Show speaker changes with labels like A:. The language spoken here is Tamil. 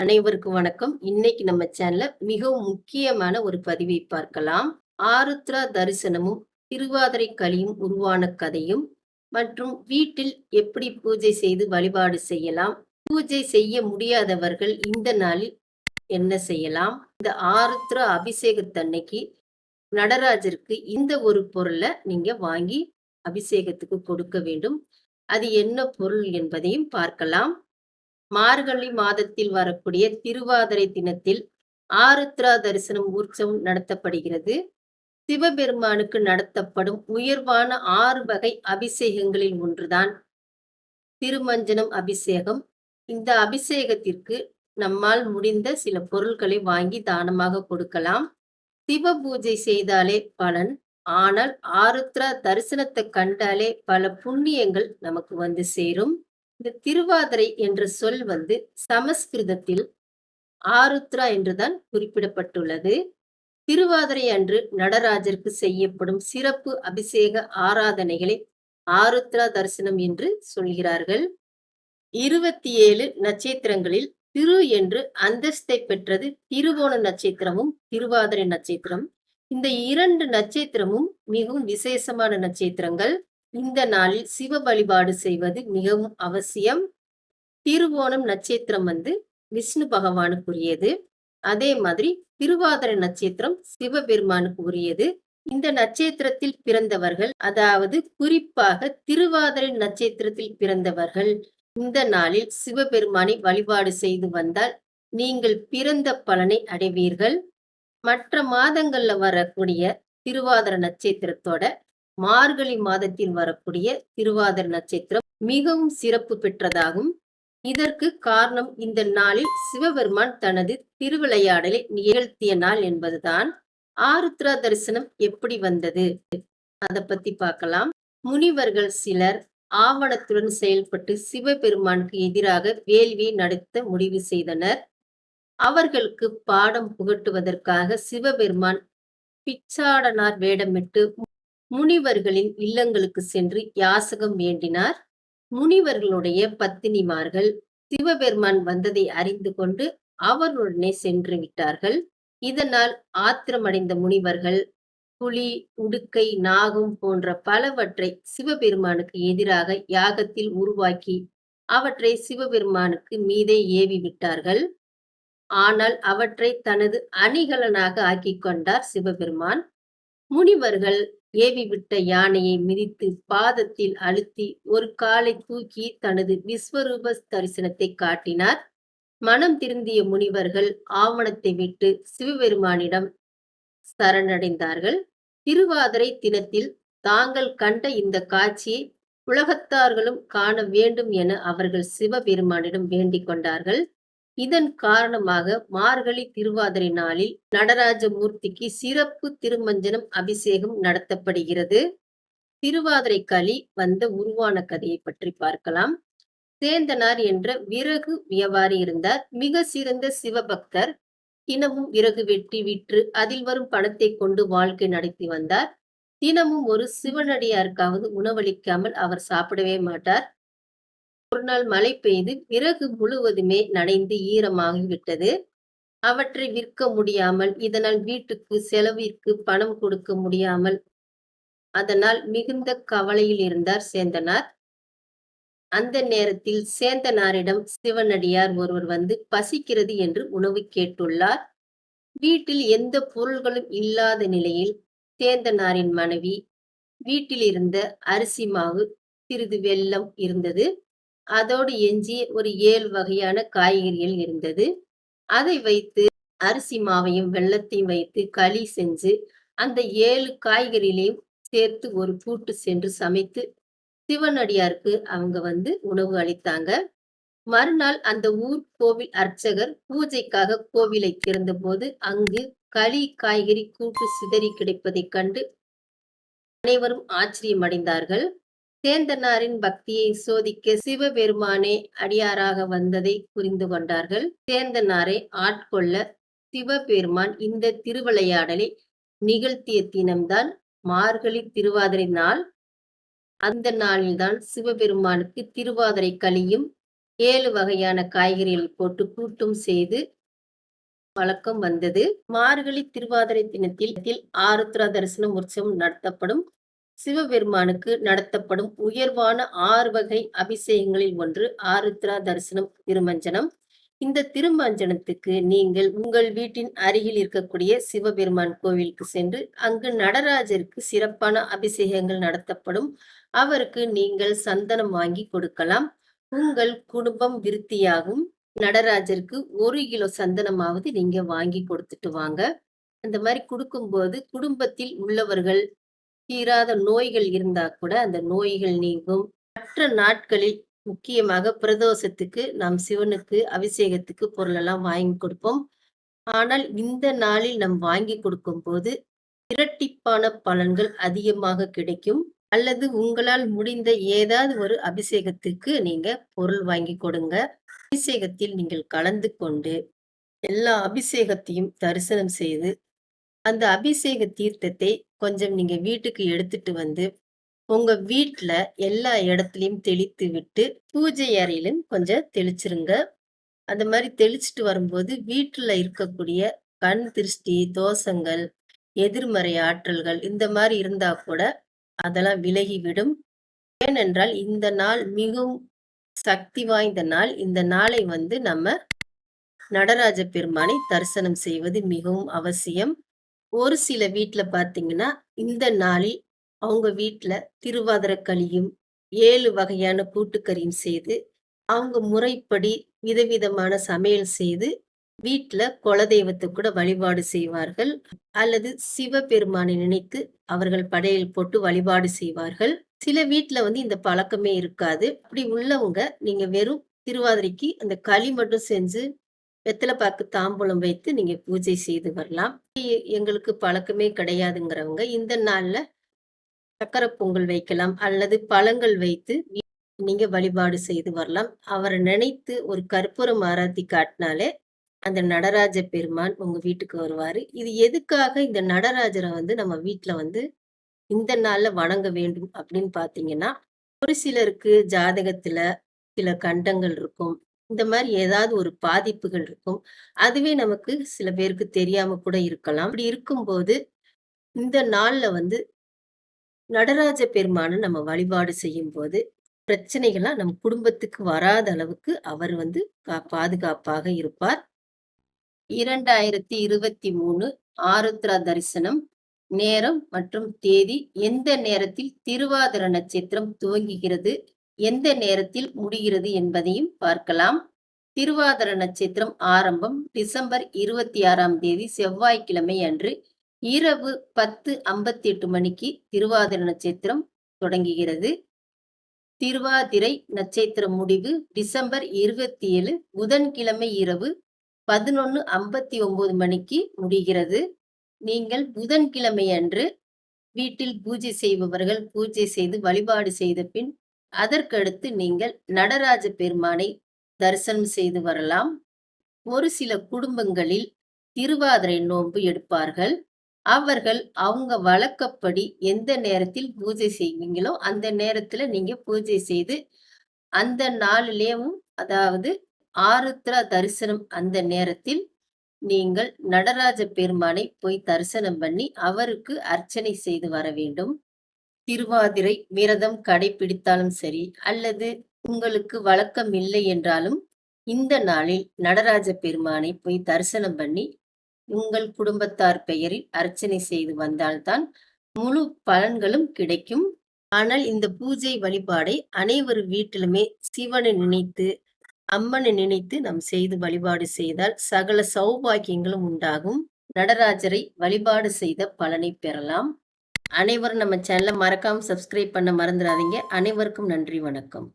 A: அனைவருக்கும் வணக்கம். இன்னைக்கு நம்ம சேனல்ல மிகவும் முக்கியமான ஒரு பதிவை பார்க்கலாம். ஆருத்ரா தரிசனமும், திருவாதிரை களியும் உருவான கதையும் மற்றும் வீட்டில் எப்படி பூஜை செய்து வழிபாடு செய்யலாம்? பூஜை செய்ய முடியாதவர்கள் இந்த நாளில் என்ன செய்யலாம்? இந்த ஆருத்ரா அபிஷேகத்தன்னைக்கு நடராஜருக்கு இந்த ஒரு பொருளை நீங்க வாங்கி அபிஷேகத்துக்கு கொடுக்க வேண்டும். அது என்ன பொருள் என்பதையும் பார்க்கலாம். மார்கழி மாதத்தில் வரக்கூடிய திருவாதிரை தினத்தில் ஆருத்ரா தரிசனம் உற்சவம் நடத்தப்படுகிறது. சிவபெருமானுக்கு நடத்தப்படும் உயர்வான ஆறு வகை அபிஷேகங்களில் ஒன்றுதான் திருமஞ்சனம் அபிஷேகம். இந்த அபிஷேகத்திற்கு நம்மால் முடிந்த சில பொருட்களை வாங்கி தானமாக கொடுக்கலாம். சிவ பூஜை செய்தாலே பலன். ஆனால் ஆருத்ரா தரிசனத்தை கண்டாலே பல புண்ணியங்கள் நமக்கு வந்து சேரும். இந்த திருவாதிரை என்ற சொல் வந்து சமஸ்கிருதத்தில் ஆருத்ரா என்றுதான் குறிப்பிடப்பட்டுள்ளது. திருவாதிரை அன்று நடராஜருக்கு செய்யப்படும் சிறப்பு அபிஷேக ஆராதனைகளை ஆருத்ரா தரிசனம் என்று சொல்கிறார்கள். இருபத்தி ஏழு நட்சத்திரங்களில் திரு என்று அந்தஸ்தை பெற்றது திருவோண நட்சத்திரமும் திருவாதிரை நட்சத்திரம். இந்த இரண்டு நட்சத்திரமும் மிகவும் விசேஷமான நட்சத்திரங்கள். இந்த நாளில் சிவ வழிபாடு செய்வது மிகவும் அவசியம். திருவோணம் நட்சத்திரம் வந்து விஷ்ணு பகவானுக்குரியது. அதே மாதிரி திருவாதிரை நட்சத்திரம் சிவபெருமானுக்கு உரியது. இந்த நட்சத்திரத்தில் பிறந்தவர்கள் அதாவது குறிப்பாக திருவாதிரை நட்சத்திரத்தில் பிறந்தவர்கள் இந்த நாளில் சிவபெருமானை வழிபாடு செய்து வந்தால் நீங்கள் பிறந்த பலனை அடைவீர்கள். மற்ற மாதங்கள்ல வரக்கூடிய திருவாதிர நட்சத்திரத்தோட மார்கழி மாதத்தில் வரக்கூடிய திருவாதிர நட்சத்திரம் மிகவும் சிறப்பு பெற்றதாகும். இதற்கு காரணம் இந்த நாளில் சிவபெருமான் தனது திருவிளையாடலை நிகழ்த்திய நாள் என்பதுதான். ஆருத்ரா தரிசனம் எப்படி வந்தது? அதை பத்தி பார்க்கலாம். முனிவர்கள் சிலர் ஆவணத்துடன் செயல்பட்டு சிவபெருமானுக்கு எதிராக வேள்வியை நடத்த முடிவு செய்தனர். அவர்களுக்கு பாடம் புகட்டுவதற்காக சிவபெருமான் பிச்சாடனார் வேடமிட்டு முனிவர்களின் இல்லங்களுக்கு சென்று யாசகம் வேண்டினார். முனிவர்களுடைய பத்தினிமார்கள் சிவபெருமான் வந்ததை அறிந்து கொண்டு அவருடனே சென்று விட்டார்கள். இதனால் ஆத்திரமடைந்த முனிவர்கள் புலி, உடுக்கை, நாகம் போன்ற பலவற்றை சிவபெருமானுக்கு எதிராக யாகத்தில் உருவாக்கி அவற்றை சிவபெருமானுக்கு மீதே ஏவி விட்டார்கள். ஆனால் அவற்றை தனது அணிகலனாக ஆக்கிக் கொண்டார் சிவபெருமான். முனிவர்கள் ஏவிவிட்ட யானையை மிதித்து பாதத்தில் அழுத்தி ஒரு காலை தூக்கி தனது விஸ்வரூப தரிசனத்தை காட்டினார். மனம் திருந்திய முனிவர்கள் ஆவணத்தை விட்டு சிவபெருமானிடம் சரணடைந்தார்கள். திருவாதிரை தினத்தில் தாங்கள் கண்ட இந்த காட்சியை உலகத்தார்களும் காண வேண்டும் என அவர்கள் சிவபெருமானிடம் வேண்டிக் கொண்டார்கள். இதன் காரணமாக மார்கழி திருவாதிரை நாளில் நடராஜ மூர்த்திக்கு சிறப்பு திருமஞ்சனம் அபிஷேகம் நடத்தப்படுகிறது. திருவாதிரை களி வந்த உருவான கதையை பற்றி பார்க்கலாம். சேந்தனார் என்ற விறகு வியாபாரி இருந்தார். மிக சிறந்த சிவபக்தர். தினமும் விறகு வெட்டி விற்று அதில் வரும் பணத்தை கொண்டு வாழ்க்கை நடத்தி வந்தார். தினமும் ஒரு சிவனடியாருக்காவது உணவளிக்காமல் அவர் சாப்பிடவே மாட்டார். ஒரு நாள் மழை பெய்து விறகு முழுவதுமே நனைந்து ஈரமாகிவிட்டது அவற்றை விற்க முடியாமல் இதனால் வீட்டுக்கு செலவிற்கு பணம் கொடுக்க முடியாமல் அதனால் மிகுந்த கவலையில் இருந்தார் சேந்தனார். அந்த நேரத்தில் சேந்தனாரிடம் சிவனடியார் ஒருவர் வந்து பசிக்கிறது என்று உணவு கேட்டுள்ளார். வீட்டில் எந்த பொருள்களும் இல்லாத நிலையில் சேந்தனாரின் மனைவி வீட்டில் இருந்த அரிசி மாவு, சிறிது வெல்லம் இருந்தது. அதோடு எஞ்சிய ஒரு ஏழு வகையான காய்கறிகள் இருந்தது. அதை வைத்து அரிசி மாவையும் வெள்ளத்தையும் வைத்து களி செஞ்சு அந்த ஏழு காய்கறிகளையும் சேர்த்து ஒரு பூட்டு சென்று சமைத்து சிவனடியாருக்கு அவங்க வந்து உணவு அளித்தாங்க. மறுநாள் அந்த ஊர் கோவில் அர்ச்சகர் பூஜைக்காக கோவிலை திறந்தபோது அங்கு களி, காய்கறி கூட்டு சிதறி கிடைப்பதைக் கண்டு அனைவரும் ஆச்சரியமடைந்தார்கள். சேந்தனாரின் பக்தியை சோதிக்க சிவபெருமானே அடியாராக வந்ததை புரிந்து கொண்டார்கள். சேந்தனாரை ஆட்கொள்ள சிவபெருமான் இந்த திருவிளையாடலை நிகழ்த்திய தினம்தான் மார்கழி திருவாதிரை நாள். அந்த நாளில்தான் சிவபெருமானுக்கு திருவாதிரை களியும் ஏழு வகையான காய்கறிகள் போட்டு கூட்டும் செய்து வழக்கம் வந்தது மார்கழி திருவாதிரை தினத்தில் ஆருத்ரா தரிசனம் உற்சவம் நடத்தப்படும் சிவபெருமானுக்கு நடத்தப்படும் உயர்வான ஆறு வகை அபிஷேகங்களில் ஒன்று ஆருத்ரா தரிசனம் திருமஞ்சனம். இந்த திருமஞ்சனத்துக்கு நீங்கள் உங்கள் வீட்டின் அருகில் இருக்கக்கூடிய சிவபெருமான் கோவிலுக்கு சென்று அங்கு நடராஜருக்கு சிறப்பான அபிஷேகங்கள் நடத்தப்படும். அவருக்கு நீங்கள் சந்தனம் வாங்கி கொடுக்கலாம். உங்கள் குடும்பம் விருத்தியாகும். நடராஜருக்கு ஒரு கிலோ சந்தனமாவது நீங்க வாங்கி கொடுத்துட்டு வாங்க. அந்த மாதிரி கொடுக்கும்போது குடும்பத்தில் உள்ளவர்கள் தீராத நோய்கள் இருந்தா கூட அந்த நோய்கள் நீங்கும். மற்ற நாட்களில் முக்கியமாக பிரதோஷத்துக்கு நாம் சிவனுக்கு அபிஷேகத்துக்கு பொருளெல்லாம் வாங்கி கொடுப்போம். ஆனால் இந்த நாளில் நாம் வாங்கி கொடுக்கும் போது இரட்டிப்பான பலன்கள் அதிகமாக கிடைக்கும். அல்லது உங்களால் முடிந்த ஏதாவது ஒரு அபிஷேகத்துக்கு நீங்க பொருள் வாங்கி கொடுங்க. அபிஷேகத்தில் நீங்கள் கலந்து கொண்டு எல்லா அபிஷேகத்தையும் தரிசனம் செய்து அந்த அபிஷேக தீர்த்தத்தை கொஞ்சம் நீங்க வீட்டுக்கு எடுத்துட்டு வந்து உங்க வீட்டுல எல்லா இடத்துலயும் தெளித்து விட்டு பூஜை அறையிலும் கொஞ்சம் தெளிச்சிருங்க. அந்த மாதிரி தெளிச்சுட்டு வரும்போது வீட்டுல இருக்கக்கூடிய கண் திருஷ்டி தோஷங்கள் எதிர்மறை ஆற்றல்கள் இந்த மாதிரி இருந்தா கூட அதெல்லாம் விலகிவிடும். ஏனென்றால் இந்த நாள் மிகவும் சக்தி வாய்ந்த நாள். இந்த நாளை வந்து நம்ம நடராஜ பெருமானை தரிசனம் செய்வது மிகவும் அவசியம். ஒரு சில வீட்டுல பாத்தீங்கன்னா இந்த நாளில் அவங்க வீட்டுல திருவாதிர களியும் ஏழு வகையான கூட்டுக்கறியும் செய்து அவங்க முறைப்படி விதவிதமான சமையல் செய்து வீட்டுல குலதெய்வத்தை கூட வழிபாடு செய்வார்கள். அல்லது சிவபெருமானை நினைத்து அவர்கள் படையல் போட்டு வழிபாடு செய்வார்கள். சில வீட்டுல வந்து இந்த பழக்கமே இருக்காது. அப்படி உள்ளவங்க நீங்க வெறும் திருவாதிரைக்கு அந்த களி மட்டும் செஞ்சு வெத்தலை பாக்கு தாம்பூலம் வைத்து நீங்க பூஜை செய்து வரலாம். எங்களுக்கு பழக்கமே கிடையாதுங்கிறவங்க இந்த நாள்ல சக்கரை பொங்கல் வைக்கலாம் அல்லது பழங்கள் வைத்து நீங்க வழிபாடு செய்து வரலாம். அவரை நினைத்து ஒரு கற்பூரம் ஆராத்தி காட்டினாலே அந்த நடராஜ பெருமான் உங்க வீட்டுக்கு வருவாரு. இது எதுக்காக இந்த நடராஜரை வந்து நம்ம வீட்டுல வந்து இந்த நாள்ல வணங்க வேண்டும் அப்படின்னு பாத்தீங்கன்னா ஒரு சிலருக்கு ஜாதகத்துல சில கண்டங்கள் இருக்கும். இந்த மாதிரி ஏதாவது ஒரு பாதிப்புகள் இருக்கும். அதுவே நமக்கு சில பேருக்கு தெரியாம கூட இருக்கலாம். அப்படி இருக்கும்போது இந்த நாள்ல வந்து நடராஜ பெருமானை நம்ம வழிபாடு செய்யும் போது பிரச்சனைகள்லாம் நம் குடும்பத்துக்கு வராத அளவுக்கு அவர் வந்து பாதுகாப்பாக இருப்பார். இரண்டாயிரத்தி இருபத்தி மூணு ஆருத்ரா தரிசனம் நேரம் மற்றும் தேதி எந்த நேரத்தில் திருவாதிர நட்சத்திரம் துவங்குகிறது எந்த நேரத்தில் முடிகிறது என்பதையும் பார்க்கலாம். திருவாதிர நட்சத்திரம் ஆரம்பம் டிசம்பர் இருபத்தி ஆறாம் தேதி செவ்வாய்க்கிழமை அன்று இரவு பத்து ஐம்பத்தி எட்டு மணிக்கு திருவாதிர நட்சத்திரம் தொடங்குகிறது. திருவாதிரை நட்சத்திர முடிவு டிசம்பர் இருபத்தி ஏழு புதன்கிழமை இரவு பதினொன்னு ஐம்பத்தி ஒன்பது மணிக்கு முடிகிறது. நீங்கள் புதன்கிழமை அன்று வீட்டில் பூஜை செய்பவர்கள் பூஜை செய்து வழிபாடு செய்த பின் அதற்கடுத்து நீங்கள் நடராஜ பெருமானை தரிசனம் செய்து வரலாம். ஒரு சில குடும்பங்களில் திருவாதிரை நோன்பு எடுப்பார்கள். அவர்கள் அவங்க வழக்கப்படி எந்த நேரத்தில் பூஜை செய்வீங்களோ அந்த நேரத்துல நீங்க பூஜை செய்து அந்த நாளிலேயும் அதாவது ஆருத்ரா தரிசனம் அந்த நேரத்தில் நீங்கள் நடராஜ பெருமானை போய் தரிசனம் பண்ணி அவருக்கு அர்ச்சனை செய்து வர வேண்டும். திருவாதிரை விரதம் கடைபிடித்தாலும் சரி அல்லது உங்களுக்கு வழக்கம் இல்லை என்றாலும் இந்த நாளில் நடராஜ பெருமானை போய் தரிசனம் பண்ணி உங்கள் குடும்பத்தார் பெயரில் அர்ச்சனை செய்து வந்தால்தான் முழு பலன்களும் கிடைக்கும். ஆனால் இந்த பூஜை வழிபாடை அனைவரு வீட்டிலுமே சிவனை நினைத்து அம்மனை நினைத்து நாம் செய்து வழிபாடு செய்தால் சகல சௌபாகியங்களும் உண்டாகும். நடராஜரை வழிபாடு செய்த பலனை பெறலாம். அனைவரும் நம்ம சேனலை மறக்காமல் சப்ஸ்கிரைப் பண்ண மறந்துடாதீங்க. அனைவருக்கும் நன்றி வணக்கம்.